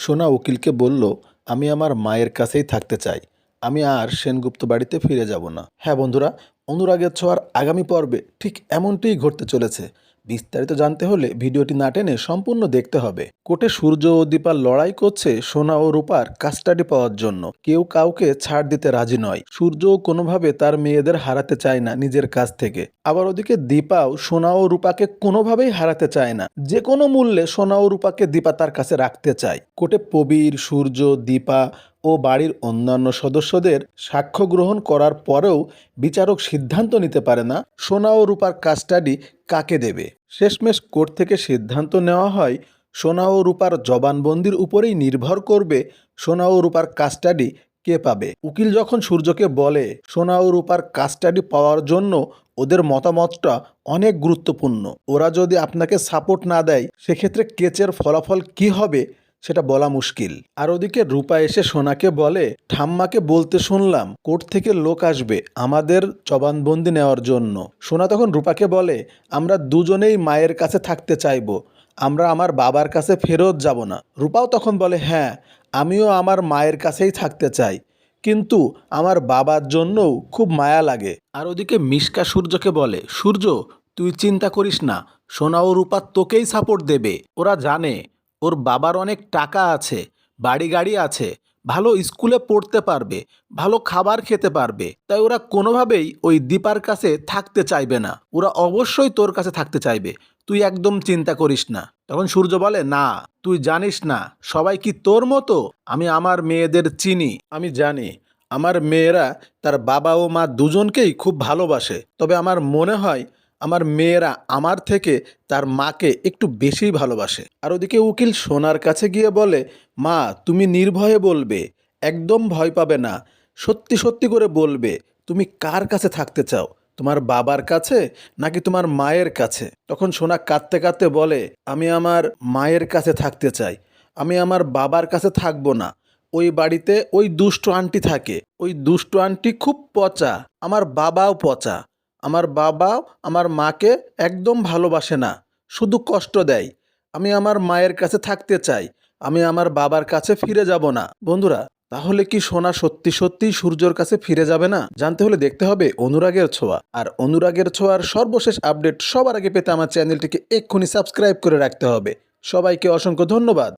সোনা উকিলকে বলল, আমি আমার মায়ের কাছেই থাকতে চাই। আমি আর সেনগুপ্ত বাড়িতে ফিরে যাব না। হ্যাঁ বন্ধুরা, অনুরাগের ছোঁয়ার আগামী পর্বে ঠিক এমনটিই ঘটতে চলেছে। বিস্তারিত জানতে হলে ভিডিওটি না টেনে সম্পূর্ণ দেখতে হবে। কোর্টে সূর্য ও দীপার লড়াই করছে সোনা ও রূপার কাস্টাডি পাওয়ার জন্য। কেউ কাউকে ছাড় দিতে রাজি নয়। সূর্যও কোনোভাবে তার মেয়েদের হারাতে চায় না নিজের কাছ থেকে। আবার ওদিকে দীপাও সোনা ও রূপাকে কোনোভাবেই হারাতে চায় না। যে কোনো মূল্যে সোনা ও রূপাকে দীপা তার কাছে রাখতে চায়। কোর্টে প্রবীর, সূর্য, দীপা ও বাড়ির অন্যান্য সদস্যদের সাক্ষ্য গ্রহণ করার পরেও বিচারক সিদ্ধান্ত নিতে পারে না। সোনা ও রূপার কাস্টাডি কাকে দেবে? শেষমেশ কোর্ট থেকে সিদ্ধান্ত নেওয়া হয়, সোনা ও রূপার জবানবন্দির উপরেই নির্ভর করবে সোনা ও রূপার কাস্টাডি কে পাবে। উকিল যখন সূর্যকে বলে সোনা ও রূপার কাস্টাডি পাওয়ার জন্য ওদের মতামতটা অনেক গুরুত্বপূর্ণ, ওরা যদি আপনাকে সাপোর্ট না দেয়, সেক্ষেত্রে কেচের ফলাফল কি হবে? সেটা বলা মুশকিল। আর ওদিকে রূপা এসে সোনাকে বলে, ঠাম্মাকে বলতে শুনলাম, কোর্ট থেকে লোক আসবে আমাদের জবানবন্দি নেওয়ার জন্য। সোনা তখন রূপাকে বলে, আমরা দুজনেই মায়ের কাছে থাকতে চাইব। আমরা আমার বাবার কাছে ফেরত যাব না। রূপাও তখন বলে হ্যাঁ আমিও আমার মায়ের কাছেই থাকতে চাই। কিন্তু আমার বাবার জন্যও খুব মায়া লাগে। আর ওদিকে মিশকা সূর্যকে বলে, সূর্য, তুই চিন্তা করিস না। সোনা ও রূপা তোকেই সাপোর্ট দেবে। ওরা জানে ওর বাবার অনেক টাকা আছে বাড়ি গাড়ি আছে, ভালো স্কুলে পড়তে পারবে, ভালো খাবার খেতে পারবে। তাই ওরা কোনোভাবেই ওই দীপার কাছে থাকতে চাইবে না। ওরা অবশ্যই তোর কাছে থাকতে চাইবে। তুই একদম চিন্তা করিস না। তখন সূর্য বলে, না, তুই জানিস না, সবাই কি তোর মতো? আমি আমার মেয়েদের চিনি, আমি জানি। আমার মেয়েরা তার বাবা ও মা দুজনকেই খুব ভালোবাসে। তবে আমার মনে হয় আমার মেয়েরা আমার থেকে তার মাকে একটু বেশিই ভালোবাসে। আর ওদিকে উকিল সোনার কাছে গিয়ে বলে, মা, তুমি নির্ভয়ে বলবে, একদম ভয় পাবে না। সত্যি সত্যি করে বলবে, তুমি কার কাছে থাকতে চাও? তোমার বাবার কাছে নাকি তোমার মায়ের কাছে? তখন সোনা কাঁদতে কাঁদতে বলে, আমি আমার মায়ের কাছে থাকতে চাই। আমি আমার বাবার কাছে থাকব না। ওই বাড়িতে ওই দুষ্ট আন্টি থাকে। ওই দুষ্ট আন্টি খুব পচা। আমার বাবাও পচা। আমার বাবা আমার মাকে একদম ভালোবাসে না, শুধু কষ্ট দেয়। আমি আমার মায়ের কাছে থাকতে চাই, আমি আমার বাবার কাছে ফিরে যাব না। বন্ধুরা, তাহলে কি সোনা সত্যি সত্যিই সূর্যর কাছে ফিরে যাবে না? জানতে হলে দেখতে হবে অনুরাগের ছোঁয়া। আর অনুরাগের ছোঁয়ার সর্বশেষ আপডেট সবার আগে পেতে আমার চ্যানেলটিকে এক্ষুনি সাবস্ক্রাইব করে রাখতে হবে। সবাইকে অসংখ্য ধন্যবাদ।